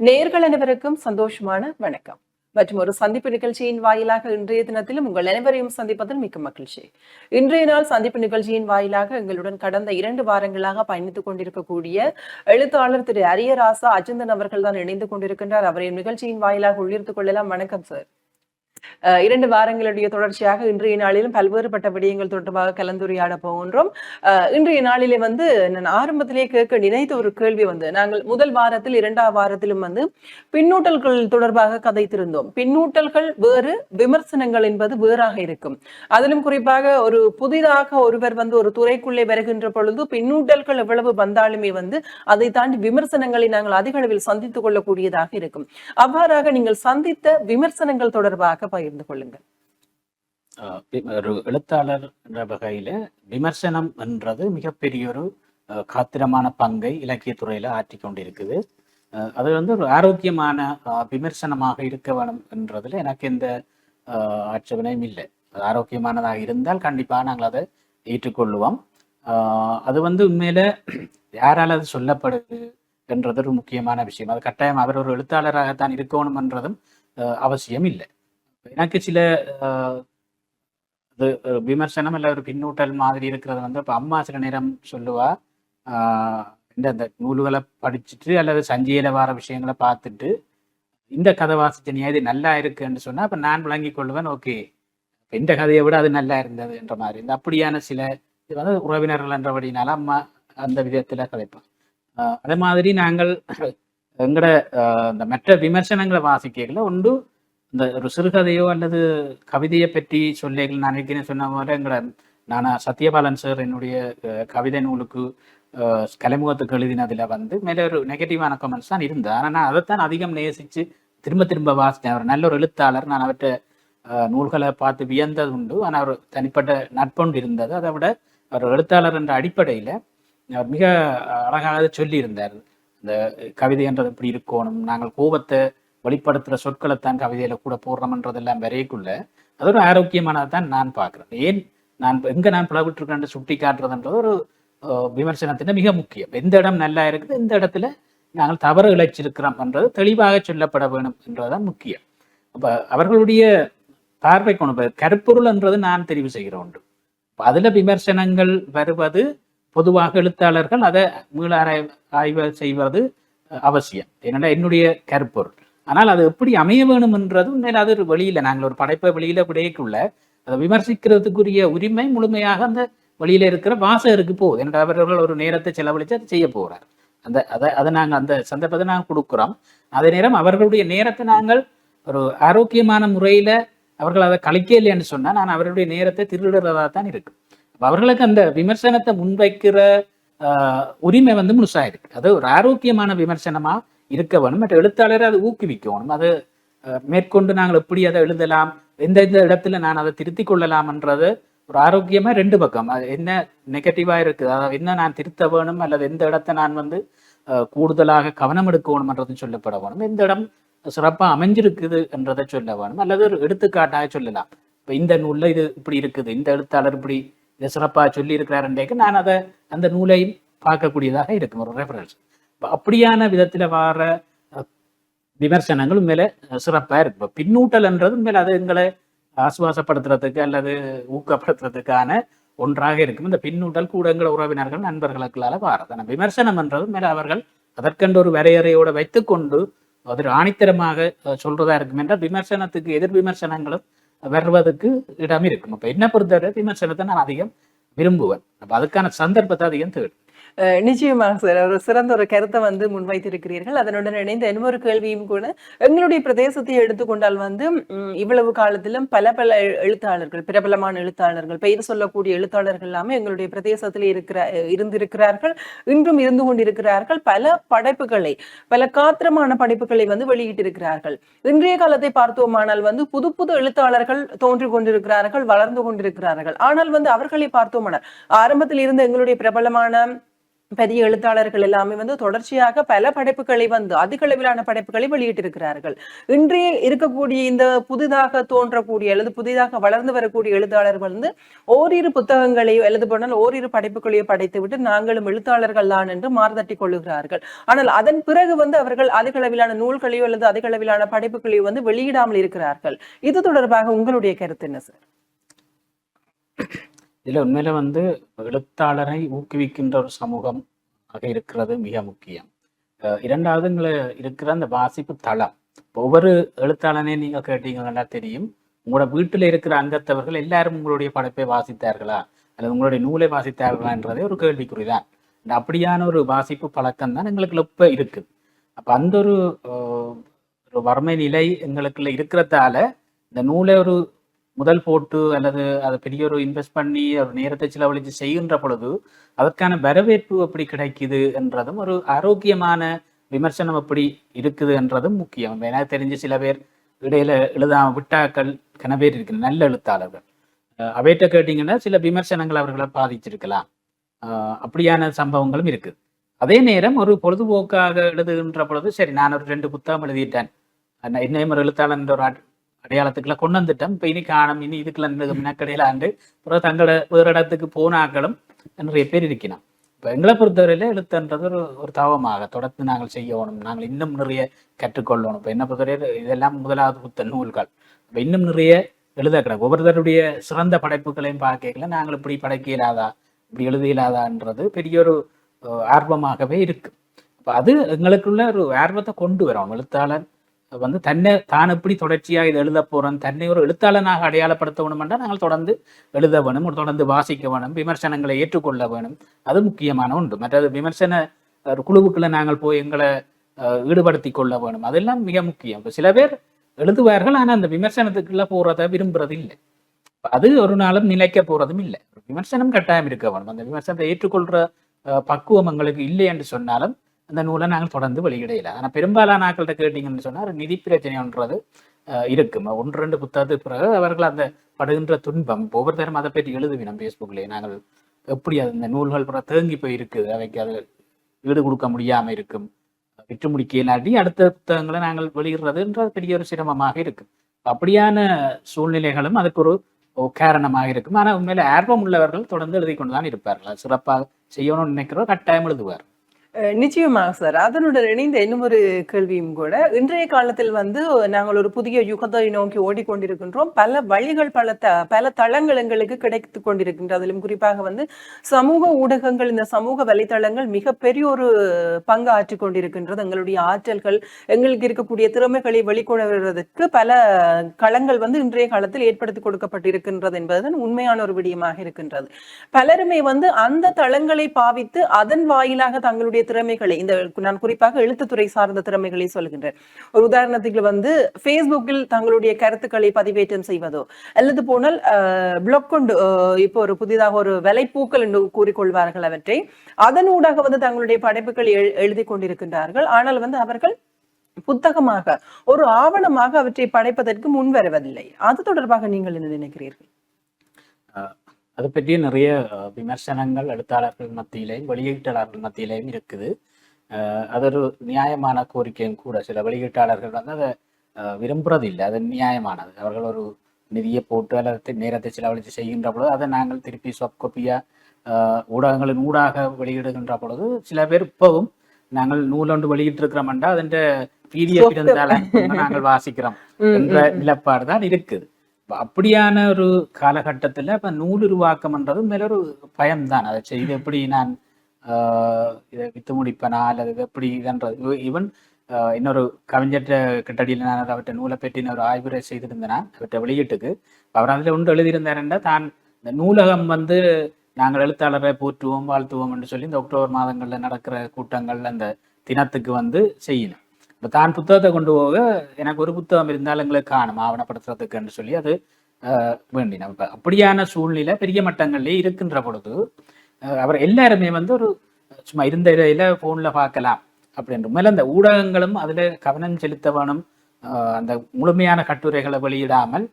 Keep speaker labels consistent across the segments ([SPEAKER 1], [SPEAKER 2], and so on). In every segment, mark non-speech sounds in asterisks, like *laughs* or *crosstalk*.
[SPEAKER 1] நேர்கள் அனைவருக்கும் சந்தோஷமான வணக்கம். மற்றும் ஒரு சந்திப்பு நிகழ்ச்சியின் வாயிலாக இன்றைய தினத்திலும் உங்கள் அனைவரையும் சந்திப்பதில் மிக்க மகிழ்ச்சி. இன்றைய நாள் சந்திப்பு நிகழ்ச்சியின் வாயிலாக எங்களுடன் கடந்த இரண்டு வாரங்களாக பயணித்துக் கொண்டிருக்கக்கூடிய எழுத்தாளர் திரு அரியராசா அஜந்தன் அவர்கள் தான் இணைந்து கொண்டிருக்கின்றார். அவரை நிகழ்ச்சியின் வாயிலாக உள்ளிருத்துக் கொள்ளலாம். வணக்கம் சார். இரண்டு வாரங்களுடைய தொடர்ச்சியாக இன்றைய நாளிலும் பல்வேறுபட்ட விடயங்கள் தொடர்பாக கலந்துரையாட போகின்றோம். இன்றைய நாளிலே வந்து நான் ஆரம்பத்திலேயே கேட்க நினைத்த ஒரு கேள்வி வந்து நாங்கள் முதல் வாரத்தில் இரண்டாம் வாரத்திலும் வந்து பின்னூட்டல்கள் தொடர்பாக கதைத்திருந்தோம். பின்னூட்டல்கள் வேறு விமர்சனங்கள் என்பது வேறாக இருக்கும். அதிலும் குறிப்பாக ஒரு புதிதாக ஒருவர் வந்து ஒரு துறைக்குள்ளே வருகின்ற பொழுது பின்னூட்டல்கள் எவ்வளவு வந்தாலுமே வந்து அதை தாண்டி விமர்சனங்களை நாங்கள் அதிக அளவில் சந்தித்துக் கொள்ளக்கூடியதாக இருக்கும். அவ்வாறாக நீங்கள் சந்தித்த விமர்சனங்கள் தொடர்பாக பகிர்ந்து கொள்ளுங்கள்.
[SPEAKER 2] அஹ் ஒரு எழுத்தாளர் என்ற வகையில விமர்சனம் என்றது மிகப்பெரிய ஒரு அஹ், காத்திரமான பங்கை இலக்கியத்துறையில ஆற்றி கொண்டிருக்குது. அஹ், அது வந்து ஒரு ஆரோக்கியமான விமர்சனமாக இருக்க வேணும் என்றதுல எனக்கு எந்த ஆட்சேபனையும் இல்லை. ஆரோக்கியமானதாக இருந்தால் கண்டிப்பா நாங்கள் அதை ஏற்றுக்கொள்ளுவோம். அது வந்து உண்மையில யாரால அது சொல்லப்படுது என்றது ஒரு முக்கியமான விஷயம். அது கட்டாயம் அவர் ஒரு எழுத்தாளராகத்தான் இருக்கணும் என்றதும் அஹ், அவசியம் இல்லை. எனக்கு சில அஹ், விமர்சனம் இல்லை ஒரு பின்னூட்டல் மாதிரி இருக்கிறது வந்து இப்போ அம்மா சில நேரம் சொல்லுவா ஆஹ் இந்த இந்த நூல்களை படிச்சுட்டு அல்லது சஞ்சியில வர விஷயங்களை பார்த்துட்டு இந்த கதை வாசிச்சனியா இது நல்லா இருக்குன்னு சொன்னா அப்ப நான் விளங்கி கொள்வேன் ஓகே. இந்த கதையை விட அது நல்லா இருந்தது என்ற மாதிரி. இந்த அப்படியான சில இது வந்து உறவினர்கள் என்றபடினால அம்மா அந்த விதத்துல கதைப்போம் ஆஹ் அதே மாதிரி நாங்கள் எங்கட ஆஹ் இந்த மற்ற விமர்சனங்களை வாசிக்கல ஒன்று இந்த ஒரு சிறுகதையோ அல்லது கவிதையை பற்றி சொல்லிகள் நான் ஏற்கனவே சொன்ன மாதிரி எங்களை நான் சத்யபாலன் சார் என்னுடைய கவிதை நூலுக்கு கலைமுகத்துக்கு எழுதினதுல வந்து மேலே ஒரு நெகட்டிவான கமெண்ட்ஸ் தான் இருந்தது ஆனால் நான் அதைத்தான் அதிகம் நேசித்து திரும்ப திரும்ப வாசித்தேன். அவர் நல்ல ஒரு எழுத்தாளர். நான் அவர்கிட்ட நூல்களை பார்த்து வியந்தது உண்டு. ஆனால் அவர் தனிப்பட்ட நட்பொண்டு இருந்தது. அதை விட அவர் எழுத்தாளர் என்ற அடிப்படையில் அவர் மிக அழகாக சொல்லியிருந்தார். இந்த கவிதை என்றது இப்படி இருக்கணும்? நாங்கள் கோபத்தை வெளிப்படுத்துகிற சொற்களைத்தான் கவிதையில் கூட போடுறோம்ன்றதெல்லாம் வரைக்குள்ள அது ஒரு ஆரோக்கியமானதான் நான் பார்க்குறேன். ஏன் நான் எங்கே நான் பிளவிட்டிருக்கேன் சுட்டி காட்டுறதுன்றது ஒரு விமர்சனத்தின் மிக முக்கியம். எந்த இடம் நல்லா இருக்குது இந்த இடத்துல நாங்கள் தவறு இழைச்சிருக்கிறோம் என்றது தெளிவாக சொல்லப்பட வேணும் என்றதுதான் முக்கியம். அப்போ அவர்களுடைய பார்வை கொண்டு கருப்பொருள் என்றது நான் தெரிவு செய்கிற ஒன்று அதில் விமர்சனங்கள் வருவது பொதுவாக எழுத்தாளர்கள் அதை மீளாராய் ஆய்வு செய்வது அவசியம். என்னடா என்னுடைய கருப்பொருள். ஆனால் அது எப்படி அமைய வேணும் என்றது அது ஒரு வழியில் நாங்கள் ஒரு படைப்பை வெளியில விடையக்குள்ள அதை விமர்சிக்கிறதுக்குரிய உரிமை முழுமையாக அந்த வழியில் இருக்கிற வாசகருக்கு போகுது. என்னடா அவர்கள் ஒரு நேரத்தை செலவழித்து அதை செய்ய போகிறார் அந்த அதை அதை நாங்கள் அந்த சந்தர்ப்பத்தை நாங்கள் கொடுக்குறோம். அதே நேரம் அவர்களுடைய நேரத்தை நாங்கள் ஒரு ஆரோக்கியமான முறையில் அவர்கள் அதை கழிக்க இல்லைன்னு சொன்னால் நான் அவர்களுடைய நேரத்தை திருடுறதா தான் இருக்கு. அவர்களுக்கு அந்த விமர்சனத்தை முன்வைக்கிற உரிமை வந்து முழுசாக இருக்கு. அது ஒரு ஆரோக்கியமான விமர்சனமாக இருக்க வேணும். மற்ற எழுத்தாளரை அதை ஊக்குவிக்கணும். அது மேற்கொண்டு நாங்கள் எப்படி அதை எழுதலாம் எந்த எந்த இடத்துல நான் அதை திருத்திக் கொள்ளலாம்ன்றது ஒரு ஆரோக்கியமா ரெண்டு பக்கம். அது என்ன நெகட்டிவா இருக்குது அதாவது என்ன நான் திருத்த வேணும் அல்லது எந்த இடத்தை நான் வந்து கூடுதலாக கவனம் எடுக்கணும்ன்றதும் சொல்லப்பட வேணும். எந்த இடம் சிறப்பா அமைஞ்சிருக்குது என்றதை சொல்ல வேணும் அல்லது ஒரு எடுத்துக்காட்டாக சொல்லலாம். இப்ப இந்த நூலில் இது இப்படி இருக்குது இந்த எழுத்தாளர் இப்படி இதை சிறப்பா சொல்லி நான் அதை அந்த நூலையும் பார்க்கக்கூடியதாக இருக்கும் ஒரு ரெஃபரன்ஸ் அப்படியான விதத்துல வர விமர்சனங்கள் உண்மையில சிறப்பா இருக்கு. இப்ப பின்னூட்டல்ன்றது உண்மையில அது எங்களை ஆசுவாசப்படுத்துறதுக்கு அல்லது ஊக்கப்படுத்துறதுக்கான ஒன்றாக இருக்கும். இந்த பின்னூட்டல் கூட எங்களை உறவினர்கள் நண்பர்களுக்களால வாரதான விமர்சனம் என்றது மேல அவர்கள் அதற்கென்று ஒரு வரையறையோட வைத்துக்கொண்டு அது ஆணித்தரமாக சொல்றதா இருக்கும் என்றால் விமர்சனத்துக்கு எதிர் விமர்சனங்களும் வருவதற்கு இடம் இருக்கும். அப்ப என்ன பொறுத்தவரை விமர்சனத்தை நான் அதிகம் விரும்புவேன். அப்ப அதுக்கான சந்தர்ப்பத்தை அதிகம் தேடும்
[SPEAKER 1] நிச்சயமாக சார். ஒரு சிறந்த ஒரு கருத்தை வந்து முன்வைத்திருக்கிறீர்கள். அதனுடன் இணைந்த இன்னொரு கேள்வியும் கூட எங்களுடைய பிரதேசத்தை எடுத்துக்கொண்டால் வந்து இவ்வளவு காலத்திலும் பல பல எழுத்தாளர்கள் பிரபலமான எழுத்தாளர்கள் பெயர் சொல்லக்கூடிய எழுத்தாளர்கள் எல்லாமே எங்களுடைய பிரதேசத்தில் இருக்கிற இருந்திருக்கிறார்கள். இன்றும் இருந்து கொண்டிருக்கிறார்கள். பல படைப்புகளை பல காத்திரமான படைப்புகளை வந்து வெளியிட்டிருக்கிறார்கள். இன்றைய காலத்தை பார்த்தோமானால் வந்து புது புது எழுத்தாளர்கள் தோன்றி கொண்டிருக்கிறார்கள் வளர்ந்து கொண்டிருக்கிறார்கள். ஆனால் வந்து அவர்களை பார்த்தோமானால் ஆரம்பத்தில் இருந்த எங்களுடைய பிரபலமான பெரிய எழுத்தாளர்கள் எல்லாமே வந்து தொடர்ச்சியாக பல படைப்புகளை வந்து அதிக அளவிலான படைப்புகளை வெளியிட்டிருக்கிறார்கள். இன்றைய இருக்கக்கூடிய இந்த புதிதாக தோன்றக்கூடிய அல்லது புதிதாக வளர்ந்து வரக்கூடிய எழுத்தாளர்கள் வந்து ஓரிரு புத்தகங்களையோ எழுது போனால் ஓரிரு படைப்புகளையோ படைத்து விட்டு நாங்களும் எழுத்தாளர்கள் தான் என்று மாறுதட்டி கொள்ளுகிறார்கள். ஆனால் அதன் பிறகு வந்து அவர்கள் அதிக அளவிலான நூல்களையோ அல்லது அதிக அளவிலான படைப்புகளையோ வந்து வெளியிடாமல் இருக்கிறார்கள். இது தொடர்பாக உங்களுடைய கருத்து என்ன சார்?
[SPEAKER 2] இதுல உண்மையில வந்து எழுத்தாளரை ஊக்குவிக்கின்ற ஒரு சமூகம் ஆக இருக்கிறது மிக முக்கியம். அஹ் இரண்டாவது இங்க இருக்கிற அந்த வாசிப்பு தளம். ஒவ்வொரு எழுத்தாளனையும் நீங்க கேட்டீங்கன்னா தெரியும். உங்களோட வீட்டில் இருக்கிற அங்கத்தவர்கள் எல்லாரும் உங்களுடைய படைப்பை வாசித்தார்களா? அல்லது உங்களுடைய நூலை வாசித்தார்களான்றதே ஒரு கேள்விக்குறிதான் அப்படியான ஒரு வாசிப்பு பழக்கம் தான் எங்களுக்கு இப்ப இருக்குது அப்ப அந்த ஒரு ஒரு வறுமை நிலை எங்களுக்குள்ள இருக்கிறதால இந்த நூலை ஒரு முதல் போட்டு அல்லது அதை பெரிய ஒரு இன்வெஸ்ட் பண்ணி ஒரு நேரத்தை செலவழித்து செய்கின்ற பொழுது அதற்கான வரவேற்பு எப்படி கிடைக்குது என்றதும் ஒரு ஆரோக்கியமான விமர்சனம் எப்படி இருக்குது என்றதும் முக்கியம். எனக்கு தெரிஞ்சு சில பேர் இடையில எழுதாம விட்டாக்கள் கன பேர் இருக்கு நல்ல எழுத்தாளர்கள். அஹ் அவைகிட்ட கேட்டீங்கன்னா சில விமர்சனங்கள் அவர்களை பாதிச்சிருக்கலாம். அப்படியான சம்பவங்களும் இருக்குது அதே நேரம் ஒரு பொழுதுபோக்காக எழுதுகின்ற பொழுது சரி நான் ஒரு ரெண்டு புத்தகம் எழுதிட்டேன். அஹ் என்னையும் ஒரு எழுத்தாளர் என்ற ஒரு அடையாளத்துக்குள்ள கொண்டு வந்துட்டோம். இப்போ இனி காணும் இனி இதுக்குள்ள இந்த மினக்கடையில் ஆண்டு அப்புறம் தங்களோட வேறு இடத்துக்கு போனாக்களும் நிறைய பேர் இருக்கணும் இப்போ எங்களை பொறுத்தவரையில எழுத்துன்றது ஒரு ஒரு தவமாக. தொடர்ந்து நாங்கள் செய்யணும். நாங்கள் இன்னும் நிறைய கற்றுக்கொள்ளணும். இப்போ என்ன பொறுத்தவரை இதெல்லாம் முதலாவது புத்த நூல்கள். இப்போ இன்னும் நிறைய எழுத கிடக்கு. ஒவ்வொருத்தருடைய சிறந்த படைப்புகளையும் பார்க்கல. நாங்கள் இப்படி படைக்க இல்லாதா இப்படி எழுத இல்லாதான்றது பெரிய ஒரு ஆர்வமாகவே இருக்கு. அப்ப அது எங்களுக்குள்ள ஒரு ஆர்வத்தை கொண்டு வரும். எழுத்தாளர் வந்து தன்னை தான் எப்படி தொடர்ச்சியா இதை எழுத போகிறோம் தன்னை ஒரு எழுத்தாளனாக அடையாளப்படுத்த வேணும் என்றால் நாங்கள் தொடர்ந்து எழுத வேணும் தொடர்ந்து வாசிக்க வேணும் விமர்சனங்களை ஏற்றுக்கொள்ள வேணும். அது முக்கியமான ஒன்று. மற்றது விமர்சன குழுவுக்குள்ள நாங்கள் போய் எங்களை அஹ், ஈடுபடுத்தி கொள்ள வேணும். அதெல்லாம் மிக முக்கியம். இப்போ சில பேர் எழுதுவார்கள் ஆனா அந்த விமர்சனத்துக்குள்ள போறதை விரும்புறது இல்லை அது ஒரு நாளும் நிலைக்க போறதும் இல்லை. விமர்சனம் கட்டாயம் இருக்க வேணும். அந்த விமர்சனத்தை ஏற்றுக்கொள்ற பக்குவம் எங்களுக்கு இல்லை என்று சொன்னாலும் அந்த நூலை நாங்கள் தொடர்ந்து வெளியிடையில ஆனா பெரும்பாலான ஆக்கள்கிட்ட கேட்டீங்கன்னு சொன்னால் நிதி பிரச்சனைன்றது அஹ், இருக்கும் ஒன்று ரெண்டு புத்தகத்துக்கு பிறகு அவர்கள் அந்த படுகின்ற துன்பம் ஒவ்வொரு தரம் அதை பற்றி எழுதுவினோம் ஃபேஸ்புக்லேயே நாங்கள் எப்படி அது இந்த நூல்கள் பிற தேங்கி போய் இருக்குது அவைக்கு அது ஈடு கொடுக்க முடியாம இருக்கும் விற்று முடிக்க இல்லாட்டி அடுத்த புத்தகங்களை நாங்கள் வெளியிடுறதுன்ற பெரிய ஒரு சிரமமாக இருக்கும் அப்படியான சூழ்நிலைகளும் அதுக்கு ஒரு காரணமாக இருக்கும். ஆனா உண்மையில ஆர்வம் உள்ளவர்கள் தொடர்ந்து எழுதி கொண்டுதான் இருப்பார்கள். சிறப்பாக செய்யணும்னு நினைக்கிறவர் கட்டாயம் எழுதுவார்.
[SPEAKER 1] நிச்சயமாக சார். அதனுடன் இணைந்த இன்னும் ஒரு கேள்வியும் கூட. இன்றைய காலத்தில் வந்து நாங்கள் ஒரு புதிய யுகத்தை நோக்கி ஓடிக்கொண்டிருக்கின்றோம். பல வழிகள் பல த பல தளங்கள் எங்களுக்கு கிடைத்து கொண்டிருக்கின்றது அதிலும் குறிப்பாக வந்து சமூக ஊடகங்கள் இந்த சமூக வலைத்தளங்கள் மிகப்பெரிய ஒரு பங்கு ஆற்றி கொண்டிருக்கின்றது. எங்களுடைய ஆற்றல்கள் எங்களுக்கு இருக்கக்கூடிய திறமைகளை வெளிக்கொணர்வதற்கு பல களங்கள் வந்து இன்றைய காலத்தில் ஏற்படுத்தி கொடுக்கப்பட்டிருக்கின்றது என்பதுதான் உண்மையான ஒரு விடயமாக இருக்கின்றது. பலருமே வந்து அந்த தளங்களை பாவித்து அதன் வாயிலாக தங்களுடைய திறமைகளை இந்த நான் குறிப்பாக எழுத்துத்துறை சார்ந்த திறமைகளை சொல்கின்றேன். ஒரு உதாரணத்துக்கு வந்து ஃபேஸ்புக்கில் தங்களுடைய கருத்துக்களை பதிவேற்றம் செய்வதோ அல்லது போனால் பிளாக் கொண்டு இப்போ ஒரு புதிதாக ஒரு விலைப்பூக்கள் என்று கூறிக்கொள்வார்கள் அவற்றை அதனூடாக வந்து தங்களுடைய படைப்புகளை எழு- எழுதி கொண்டிருக்கின்றார்கள். ஆனால் வந்து அவர்கள் புத்தகமாக ஒரு ஆவணமாக அவற்றை படைப்பதற்கு முன் வருவதில்லை அது தொடர்பாக நீங்கள் என்ன நினைக்கிறீர்கள்?
[SPEAKER 2] அதை பற்றி நிறைய விமர்சனங்கள் எழுத்தாளர்கள் மத்தியிலையும் வெளியீட்டாளர்கள் மத்தியிலையும் இருக்குது. அது ஒரு நியாயமான கோரிக்கையும் கூட. சில வெளியீட்டாளர்கள் வந்து அதை விரும்புறதில்லை அது நியாயமானது. அவர்கள் ஒரு நிதியை போட்டு அல்லது நேரத்தை செலவழித்து செய்கின்ற பொழுது அதை நாங்கள் திருப்பி சாஃப்ட் காப்பியாக ஊடகங்களின் ஊடாக வெளியிடுகின்ற பொழுது சில பேர் இப்பவும் நாங்கள் நூலொன்று வெளியிட்டிருக்கிறோம்டா அதன் பிடிஎஃப்
[SPEAKER 1] Soft-
[SPEAKER 2] இருந்தால நாங்கள் வாசிக்கிறோம் என்ற. நிலப்பாடு தான் இருக்குது. அப்படியான ஒரு காலகட்டத்துல இப்போ நூல் உருவாக்கம்ன்றது மேல ஒரு பயம்தான். அதை செய்து எப்படி நான் ஆஹ் இதை வித்து முடிப்பேனா? அல்லது இது எப்படி இதுன்றது? ஈவன் இன்னொரு கவிஞர்கிட்ட கிட்டடியில் நான் அவற்றை நூலை பற்றி ஒரு ஆய்வுரை செய்திருந்தேன்? அவற்றை வெளியீட்டுக்கு. அவர் அதில் ஒன்று எழுதியிருந்தாருன்னா தான் இந்த நூலகம் வந்து நாங்கள் எழுத்தாளரை போற்றுவோம் வாழ்த்துவோம் என்று சொல்லி இந்த அக்டோபர் மாதங்களில் நடக்கிற கூட்டங்கள் அந்த தினத்துக்கு வந்து செய்யணும் இப்போ தான் புத்தகத்தை கொண்டு போக எனக்கு ஒரு புத்தகம் இருந்தால் எங்களுக்கு காணும் ஆவணப்படுத்துறதுக்குன்னு சொல்லி அது ஆஹ், வேண்டினோம் இப்போ அப்படியான சூழ்நிலை பெரிய மட்டங்கள்லேயே இருக்கின்ற பொழுது அவர் எல்லாருமே வந்து ஒரு சும்மா இருந்த இடையில ஃபோனில் பார்க்கலாம் அப்படின்ற மேலே அந்த ஊடகங்களும் அதில் கவனம் செலுத்த வேணும் ஆஹ், அந்த முழுமையான கட்டுரைகளை வெளியிடாமல்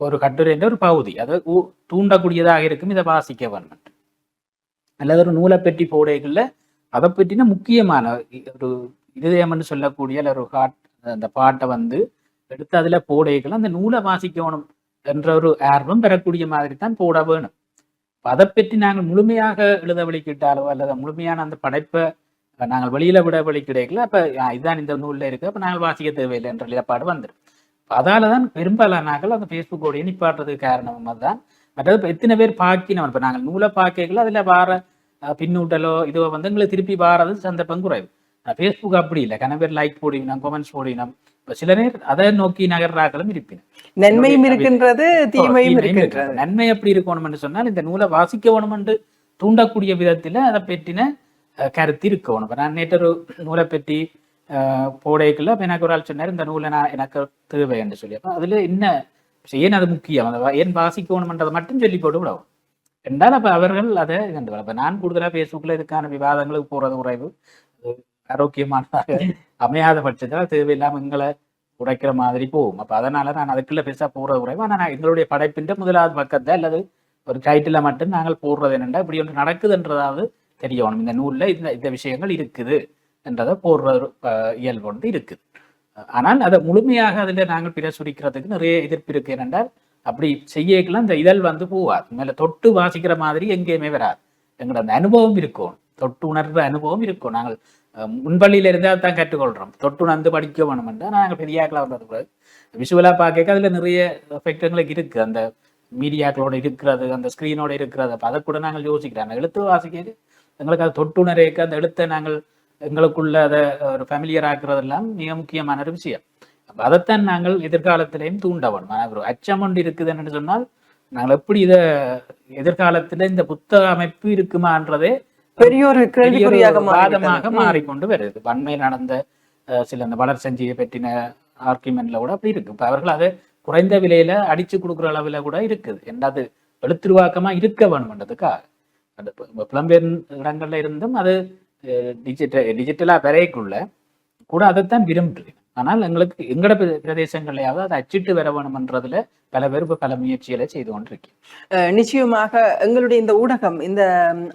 [SPEAKER 2] ஒரு கட்டுரைன்ற ஒரு பகுதி அது ஊ- தூண்டக்கூடியதாக இருக்கும் இதை வாசிக்க வேணும் அல்லது ஒரு நூலை பெட்டி போடைகளில் அதை பற்றின முக்கியமான ஒரு இருதயம்னு சொல்லக்கூடிய ஒரு ஹாட் அந்த பாட்டை வந்து எடுத்து அதில் போடைகள் அந்த நூலை வாசிக்கணும் என்ற ஒரு ஆர்வம் பெறக்கூடிய மாதிரி தான் போட வேணும். அதை பற்றி நாங்கள் முழுமையாக எழுத வழிக்கிட்டாலோ அல்லது முழுமையான அந்த படைப்பை நாங்கள் வெளியில விட வழி கிடைக்கல அப்ப இதுதான் இந்த நூல்ல இருக்கு. அப்போ நாங்கள் வாசிக்க தேவையில்லை என்ற நிலப்பாடு வந்துடும். அதால தான் பெரும்பாலானாக்கள் அந்த ஃபேஸ்புக்கோடைய நிப்பாட்டுறதுக்கு காரணம் அதுதான். மற்றது எத்தனை பேர் பாக்கினோம் இப்போ நாங்கள் நூலை பார்க்கல அதுல வார பின்னூட்டலோ இதுவோ வந்து எங்களை திருப்பி வாரது சந்தர்ப்பம் குறைவு. ஃபேஸ்புக் அப்படி இல்லை. கன பேர் லைக் போடிவினோம் கமெண்ட்ஸ் போடினோம் இப்ப சில நேர் அதை நோக்கி நகர்றாக்களும் இருப்பினும்
[SPEAKER 1] நன்மையும் இருக்கின்றது தீமையும் இருக்கின்றது.
[SPEAKER 2] இருக்கு. நன்மை எப்படி இருக்கணும் என்று சொன்னால் இந்த நூலை வாசிக்க வேணும் என்று தூண்டக்கூடிய விதத்துல அதை பற்றின கருத்து இருக்கணும். இப்ப நான் நேற்று ஒரு நூலை பற்றி போடைக்குள்ள எனக்கு ஒரு ஆள் சொன்னார் இந்த நூலை நான் எனக்கு தேவை என்று சொல்லி. அப்ப அதுல என்ன ஏன் அது முக்கியம்? அதை ஏன் வாசிக்கணும்ன்றதை மட்டும் சொல்லி போட்டு விடவும். என்றால் அப்ப அவர்கள் அதை கண்டு அப்ப நான் கூடுதலா ஃபேஸ்புக்ல இதுக்கான விவாதங்களுக்கு போறது குறைவு. ஆரோக்கியமானதாக *laughs* அமையாத பட்சத்தில் தேவையில்லாம எங்களை உடைக்கிற மாதிரி போகும். அப்ப அதனால நான் அதுக்குள்ள பெருசா போறது குறைவு. ஆனா நான் எங்களுடைய படைப்பின் முதலாவது பக்கத்தை அல்லது ஒரு டைட்டில மட்டும் நாங்கள் போடுறது என்னென்னா இப்படி ஒன்று நடக்குதுன்றதாவது தெரியணும். இந்த நூல்ல இந்த இந்த விஷயங்கள் இருக்குது என்றதை போடுற இயல்பு வந்து இருக்குது. ஆனால் அதை முழுமையாக அதுல நாங்கள் பிரசுரிக்கிறதுக்கு நிறைய எதிர்ப்பு இருக்கு. ஏனென்றால் அப்படி செய்யக்கலாம் இந்த இதழ் வந்து போவாது மேல தொட்டு வாசிக்கிற மாதிரி எங்கேயுமே வராது. எங்களோட அந்த அனுபவம் இருக்கும். தொட்டு உணர்ற அனுபவம் இருக்கும். நாங்கள் முன்பள்ளியில இருந்தால் தான் கற்றுக்கொள்றோம். தொட்டு உணர்ந்து படிக்க வேணும்ன்றா. நாங்கள் பெரியாக்களா வந்தது கூட. விஷுவலா பார்க்க அதுல நிறைய எஃபெக்ட் எங்களுக்கு இருக்கு. அந்த மீடியாக்களோட இருக்கிறது அந்த ஸ்கிரீனோட இருக்கிறது. அப்போ அதை கூட நாங்கள் யோசிக்கிறோம். அந்த எழுத்து வாசிக்கிறது எங்களுக்கு அது தொட்டுணரேக்க அந்த எழுத்தை நாங்கள் எங்களுக்குள்ள அதை ஒரு ஃபெமிலியர் ஆக்குறதெல்லாம் மிக முக்கியமான ஒரு விஷயம். அப்போ அதைத்தான் நாங்கள் எதிர்காலத்திலையும் தூண்ட வேணும். ஒரு அச்சம் ஒன்று இருக்குதுன்னு சொன்னால் நாங்கள் எப்படி இதை எதிர்காலத்துல இந்த புத்தக அமைப்பு இருக்குமான்றதே
[SPEAKER 1] பெரிய ஒரு
[SPEAKER 2] பெரிய ஒரு
[SPEAKER 1] கேள்விக்குறியாக
[SPEAKER 2] வாதமாக. மாறிக்கொண்டு வருது. அண்மையில் நடந்த சில இந்த வளர் சஞ்சியை பற்றின ஆர்குமெண்ட்ல கூட அப்படி இருக்கு. இப்ப அவர்கள் அதை குறைந்த விலையில அடிச்சு கொடுக்குற அளவுல கூட இருக்குது. என்னது எழுத்துருவாக்கமா இருக்க வேணும்ன்றதுக்காக அந்த புலம்பெயர் இடங்கள்ல இருந்தும் அது டிஜிட்டல் டிஜிட்டலா பெறையக்குள்ள கூட அதைத்தான் விரும்புது ஆனால் எங்களுக்கு எங்கட பிர- பிரதேசங்கள்லயாவது அதை அச்சிட்டு வர வேணும்ன்றதுல பல பேர் பல முயற்சிகளை செய்து கொண்டிருக்கேன்.
[SPEAKER 1] நிச்சயமாக எங்களுடைய இந்த ஊடகம் இந்த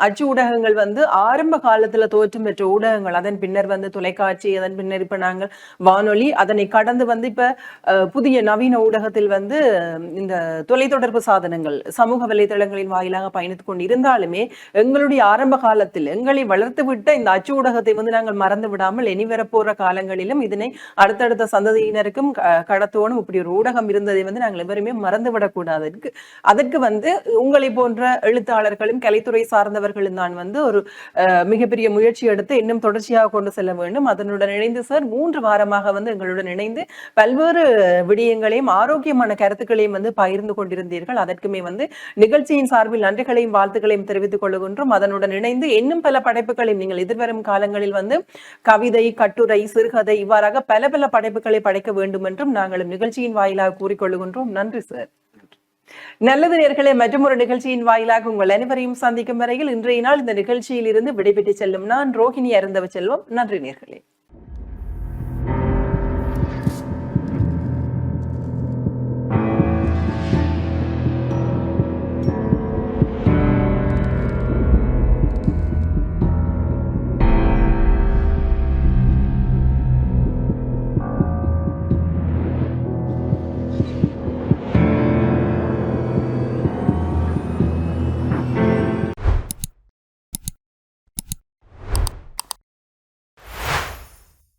[SPEAKER 1] அச்சு ஊடகங்கள் வந்து ஆரம்ப காலத்துல தோற்றம் பெற்ற ஊடகங்கள். அதன் பின்னர் வந்து தொலைக்காட்சி அதன் பின்னர் இப்ப நாங்கள் வானொலி அதனை கடந்து வந்து இப்ப புதிய நவீன ஊடகத்தில் வந்து இந்த தொலைத்தொடர்பு சாதனங்கள் சமூக வலைதளங்களின் வாயிலாக பயணித்துக் கொண்டு இருந்தாலுமே எங்களுடைய ஆரம்ப காலத்தில் எங்களை வளர்த்து விட்ட இந்த அச்சு ஊடகத்தை வந்து நாங்கள் மறந்து விடாமல் இனி வரப்போற காலங்களிலும் இதனை அடுத்தடுத்த சந்ததியினருக்கும் கடத்தோணும் இப்படி ஒரு ஊடகம் இருந்ததை வந்து நாங்கள் எவருமே மறந்து மறந்துவிடக்கூடாது. அதற்கு வந்து உங்களை போன்ற எழுத்தாளர்களும் கலைத்துறை சார்ந்தவர்களும் தான் வந்து ஒரு மிகப்பெரிய முயற்சி எடுத்து இன்னும் தொடர்ச்சியாக கொண்டு செல்ல வேண்டும். அதனுடன் இணைந்து சார் மூன்று வாரமாக வந்து எங்களுடன் இணைந்து பல்வேறு விடயங்களையும் ஆரோக்கியமான கருத்துக்களையும் வந்து பகிர்ந்து கொண்டிருந்தீர்கள். அதற்குமே வந்து நிகழ்ச்சியின் சார்பில் நன்றிகளையும் வாழ்த்துக்களையும் தெரிவித்துக் கொள்கின்றோம். அதனுடன் இணைந்து இன்னும் பல படைப்புகளையும் நீங்கள் எதிர்வரும் காலங்களில் வந்து கவிதை கட்டுரை சிறுகதை இவ்வாறாக பல பல படைப்புகளை படைக்க வேண்டும் என்றும் நாங்களும் நிகழ்ச்சியின் வாயிலாக கூறிக்கொள்கின்றோம் நன்றி. சார். நல்லது நேர்களே ஒரு நிகழ்ச்சியின் வாயிலாக உங்கள் அனைவரையும் சந்திக்கும் வரையில் இன்றைய நாள் இந்த நிகழ்ச்சியில் இருந்து விடைபெற்று செல்லும் நான் ரோஹிணி அருந்தவ செல்வம். நன்றி நேர்களே.